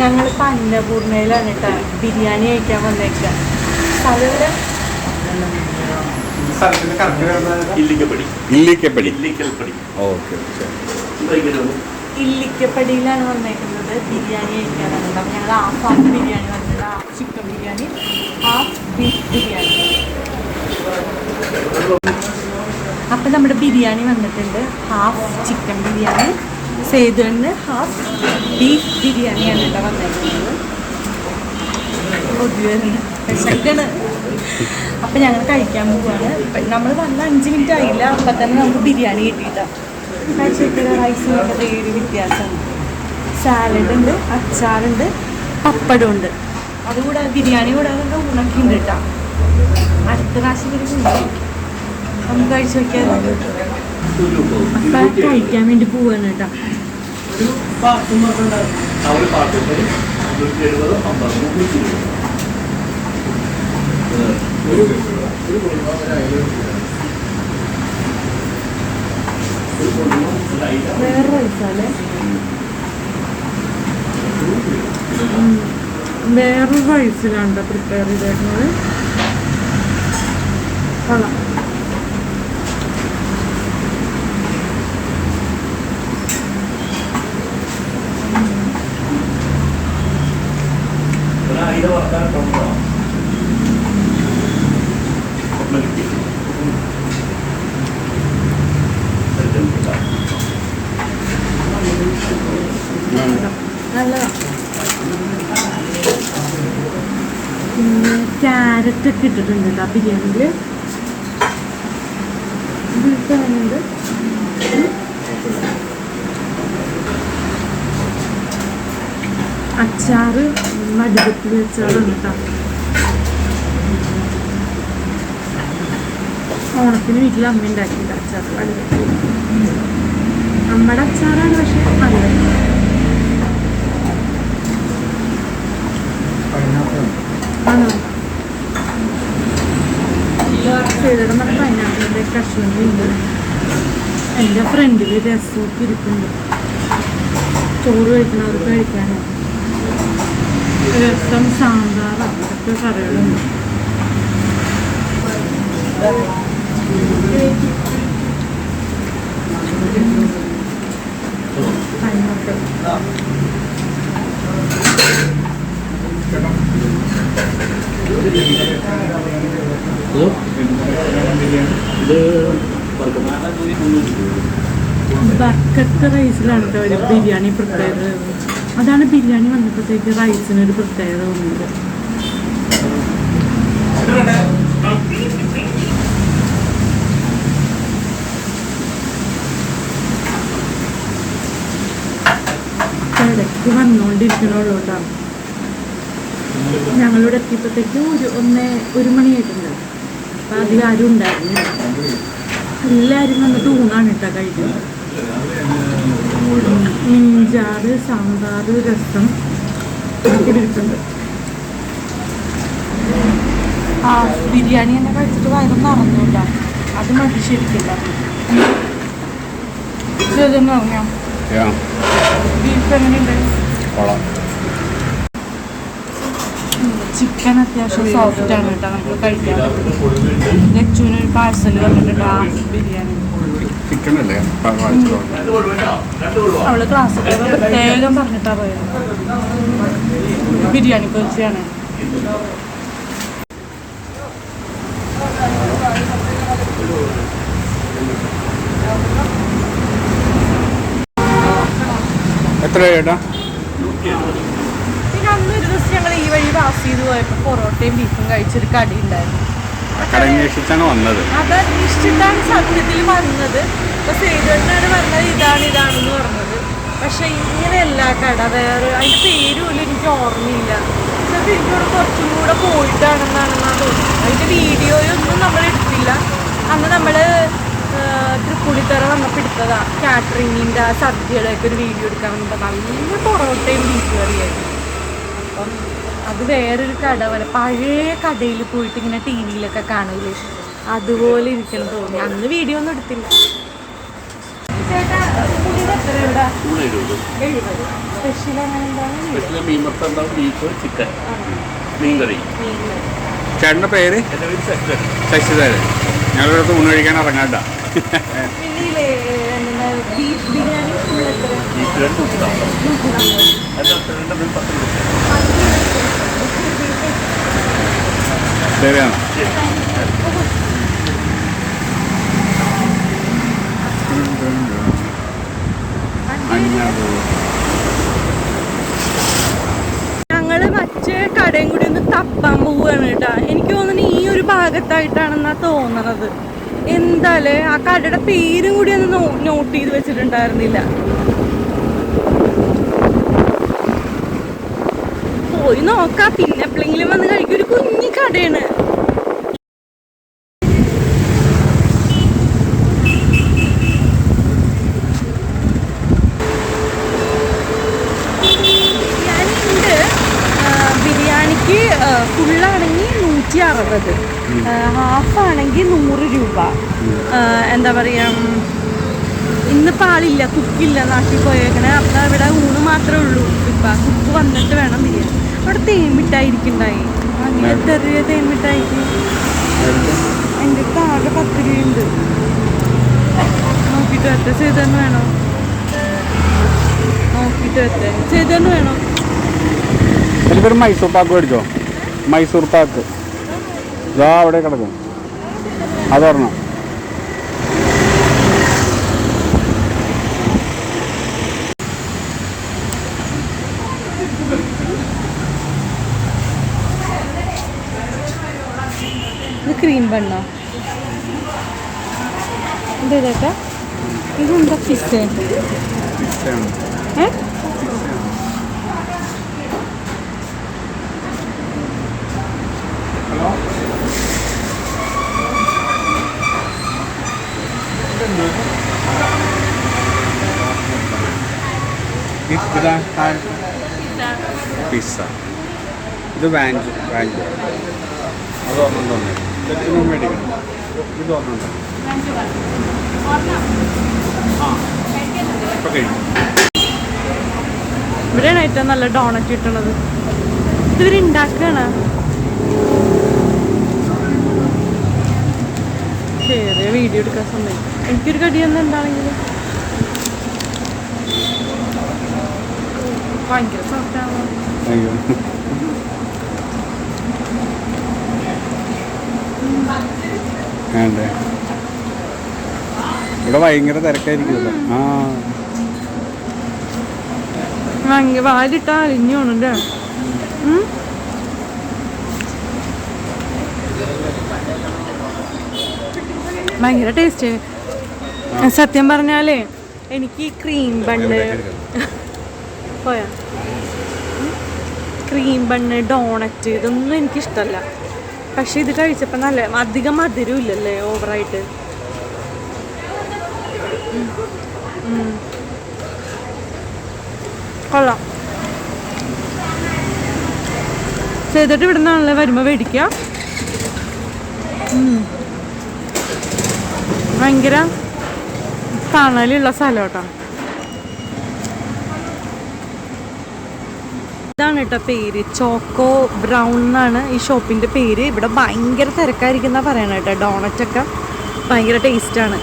ഞങ്ങളിപ്പോൾ അന്നപൂർണയിലാണ് കേട്ടോ ബിരിയാണി കഴിക്കാൻ വന്നേക്കുക ഇല്ലിക്കപ്പടി. ഓക്കെ ഇല്ലിക്കപ്പടിയിലാണ് വന്നേക്കുന്നത് ബിരിയാണി കഴിക്കാനാണ് അപ്പം ഞങ്ങൾ ഹാഫ് ഹാഫ് ബിരിയാണി വന്നിട്ടുണ്ട് half chicken biryani half beef biryani. അപ്പൊ നമ്മുടെ ബിരിയാണി വന്നിട്ടുണ്ട്. Half chicken biryani. സേതുവിന് half beef ബിരിയാണിയാണ് ഇവിടെ വന്നിരിക്കുന്നത്. വിശക്കാണ്. അപ്പം ഞങ്ങൾ കഴിക്കാൻ പോവാണ്. നമ്മൾ വന്ന അഞ്ച് മിനിറ്റ് ആയില്ല. അപ്പം തന്നെ നമുക്ക് ബിരിയാണി കിട്ടിയിട്ടാണ് കഴിച്ചിട്ട് റൈസിനൊക്കെ വേറെ വ്യത്യാസമുണ്ട് സാലഡ് ഉണ്ട് അച്ചാറുണ്ട് പപ്പടമുണ്ട് അതുകൂടെ ബിരിയാണി കൂടെ ഉണക്കി ഉണ്ട് കേട്ടോ. അടുത്ത പ്രാവശ്യം നമുക്ക് കഴിച്ചു നോക്കിയാൽ കഴിക്കാൻ വേണ്ടി പോവാണ് കേട്ടോ. വേറെ റൈസാണ് വേറൊരു റൈസിലാണ് പ്രിപ്പയർ ചെയ്തേക്കുന്നത്. കൊള്ളാം ഒരു അയല വറക്കാൻ കൊണ്ടുപോകാം ഒന്ന് കിട്ടി നല്ലതാ ക്യാരറ്റ് ഒക്കെ ഇട്ടിട്ടുണ്ട് കേട്ടോ ബിരിയാണിയിൽ. അച്ചാറ് മടുപ്പത്തിൽ അച്ചാറാണ് കേട്ടോ. ഓണത്തിന് വീട്ടിൽ അമ്മ ഉണ്ടാക്കിയിട്ട് അച്ചാർ വടുകത്തിൽ നമ്മുടെ അച്ചാറാണ് പക്ഷെ നല്ലത് ആണോ ചെയ്തിട്ട് നമ്മുടെ പൈനാപ്പിളിന്റെ കഷ്ണങ്ങളുണ്ട്. എന്റെ ഫ്രണ്ടിൽ രസമൊക്കെ ഇരിപ്പുണ്ട്. ചോറ് കഴിക്കുന്നവർക്ക് കഴിക്കാനോ. രസം സാമ്പാർ അതൊക്കെ കറികളുണ്ട്. പൈനാപ്പിൾ ഇത് ബക്കറ്റ് റൈസിലാണ് കേട്ടോ ഒരു ബിരിയാണി പ്രത്യേകത. അതാണ് ബിരിയാണി വന്നപ്പോഴത്തേക്ക് റൈസിനൊരു പ്രത്യേകത തോന്നിയത്. ഇടയ്ക്ക് വന്നുകൊണ്ടിരിക്കണുള്ളൂ കേട്ടോ. ഞങ്ങളിവിടെ എത്തിയപ്പോഴത്തേക്കും ഒരു ഒന്ന് ഒരു മണിയായിട്ടുണ്ട്. അപ്പം അതിൽ ആരും ഉണ്ടായിരുന്നു എല്ലാവരും വന്നിട്ട് ഊണാണ് കേട്ടോ കഴിക്കുന്നത് മീൻചാറ് സാമ്പാർ രസം ഇരിപ്പുണ്ട് ആ ബിരിയാണി തന്നെ കഴിച്ചിട്ട് വയറും നിറഞ്ഞൂല്ല. അത് മതി ശരിക്കില്ല ഇതൊന്നും ബീഫ് എങ്ങനെയുണ്ട്? കൊള്ളാം. ചിക്കൻ അത്യാവശ്യം സോഫ്റ്റ് ആണ് കേട്ടോ നമുക്ക് കഴിക്കാൻ ലച്ചുവിന് ഒരു പാഴ്സൽ വന്നിട്ടുണ്ട് ആ ബിരിയാണി. ചിക്കൻ അല്ലേ അവൾ ക്ലാസ്സിൽ പ്രത്യേകം പറഞ്ഞിട്ടാ പോയത് ബിരിയാണി കുറിച്ചാണ് എത്ര ചേട്ടാ ഞങ്ങൾ ഈ വഴി പാസ് ചെയ്ത്. പോയപ്പോൾ പൊറോട്ടയും ബീഫും കഴിച്ചൊരു കടി ഉണ്ടായിരുന്നു. കട അന്വേഷിച്ചാണ് വന്നത്. അത് അന്വേഷിച്ചിട്ടാണ് സത്യത്തിൽ വന്നത്. ഇപ്പൊ സേതുവിനാണ് പറഞ്ഞത് ഇതാണ് ഇതാണെന്ന് പറഞ്ഞത്. പക്ഷെ ഇങ്ങനെയല്ല കട വേറെ അതിന്റെ പേര് പോലും എനിക്ക് ഓർമ്മയില്ല. എനിക്കവിടെ കുറച്ചും കൂടെ പോയിട്ടാണെന്നാണെന്നാണ് തോന്നുന്നത്. അതിന്റെ വീഡിയോയൊന്നും നമ്മൾ എടുത്തില്ല. അന്ന് നമ്മൾ തൃപ്പൂണിത്തറ വന്നപ്പോൾ എടുത്തതാ. കാറ്ററിങ്ങിന്റെ ആ സദ്യയുടെയൊക്കെ ഒരു വീഡിയോ എടുക്കാൻ വേണ്ടി നല്ല പൊറോട്ടയും ബീഫ് കറിയായിരുന്നു. അപ്പം അത് വേറൊരു കട പോലെ പഴയ കടയിൽ പോയിട്ട് ഇങ്ങനെ ടി വിയിലൊക്കെ കാണില്ലേ അതുപോലെ ഇരിക്കണം തോന്നി. അന്ന് വീഡിയോ ഒന്നും എടുത്തില്ല. ചേട്ടാ പുളിയുടെ എത്ര ഇവിടെ? ഊണ് എഴുപത് എഴുപത് സ്പെഷ്യൽ അങ്ങനെ മീൻ മസാല ബീഫ് ചിക്കൻ മീൻ കറി ചേട്ടന്റെ പേര്? ശശിധരൻ. ഞങ്ങളിവിടെ ഊണ് കഴിക്കാൻ ഇറങ്ങാണ്ട പിന്നെ എന്താ ബീഫ് ബിരിയാണി full എത്ര ബീഫ് രണ്ട് നൂറ്റിനാമ്പത് എന്റെ രണ്ട് ബിൽ പത്ത് രൂപ. ശരിയാണ്. ഞങ്ങൾ മറ്റേ കടയും കൂടി ഒന്ന് തപ്പാൻ പോവുകയാണ് കേട്ടാ. എനിക്ക് തോന്നുന്നു ഈ ഒരു ഭാഗത്തായിട്ടാണെന്നാ തോന്നണത്. എന്താലേ ആ കടയുടെ പേരും കൂടി ഒന്ന് നോട്ട് ചെയ്ത് വെച്ചിട്ടുണ്ടായിരുന്നില്ല. പോയി നോക്കാം. പിന്നെ എപ്പോഴെങ്കിലും വന്ന് കഴിക്കും. ഒരു കുഞ്ഞി കടയാണ്. ബിരിയാണിക്ക് അറുപത് ഹാഫ് ആണെങ്കിൽ നൂറ് രൂപ. എന്താ പറയുക ഇന്ന് ആളില്ല കുക്കില്ല നാട്ടിൽ പോയേക്കണേ. അപ്പം ഇവിടെ ഊണ് മാത്രമേ ഉള്ളൂ. ഇപ്പം കുക്ക് വന്നിട്ട് വേണം ബിരിയാണി. അവിടെ തേമിട്ടായിരിക്കുണ്ടായി അങ്ങനത്തെ തേൻ തേൻമിട്ടായിരിക്കും എന്റെ അടുത്ത് ആകെ പത്ത് രൂപയുണ്ട് നോക്കിയിട്ട് എത്ര ചെയ്തെന്ന് വേണോ? നോക്കിയിട്ട് എത്ര ചെയ്തെന്ന് വേണോ? എനിക്കൊരു മൈസൂർ പാക്ക് മേടിച്ചോ? മൈസൂർ പാക്ക്. ഇതാ അവിടെ കിടക്കും. അതൊരെണ്ണം ഇത് ക്രീം ബണ്ണോ എന്താ ഇതൊക്കെ ഇതെന്താ ഫിസ് ഏ? പിസ്സ ഇത് വാഞ്ച് വാഞ്ച് അത് തന്നെ ആ ഇവിടെയാണ് ഏറ്റവും നല്ല ഡോണറ്റ് കിട്ടണത് ഇതുവരെ ഉണ്ടാക്കാണ്. ചെറിയ വീഡിയോ എടുക്കാൻ സമയം. എനിക്കൊരു കടി ഒന്നും എന്താണെങ്കിലും ഭയങ്കര സോഫ്റ്റാണ് വേണ്ടേ ഇവിടെ ഭയങ്കര തിരക്കായിരിക്കുമല്ലോ. ആ. ഭയങ്കര വാലിട്ട പോണല്ലേ ഉം? ഭയങ്കര ടേസ്റ്റ് സത്യം പറഞ്ഞാലേ എനിക്ക് ക്രീം ബണ്ണ് പോയാ. ക്രീം ബണ്ണ് ഡോണറ്റ് ഇതൊന്നും എനിക്കിഷ്ടമല്ല പക്ഷെ ഇത് കഴിച്ചപ്പോൾ നല്ല അധികം മധുരം ഇല്ലല്ലേ ഓവറായിട്ട്. കൊള്ളാം. ചെയ്തിട്ട് ഇവിടെ നിന്നാണല്ലേ വരുമ്പോൾ മേടിക്കുക ഉം. ഭയങ്കര തണലുള്ള സ്ഥലം കേട്ടോ. ഇതാണ് കേട്ടോ പേര്. ചോക്കോ ബ്രൗൺ എന്നാണ് ഈ ഷോപ്പിന്റെ പേര്. ഇവിടെ ഭയങ്കര തിരക്കായിരിക്കുന്ന പറയണ കേട്ടോ. ഡോണറ്റൊക്കെ ഭയങ്കര ടേസ്റ്റാണ്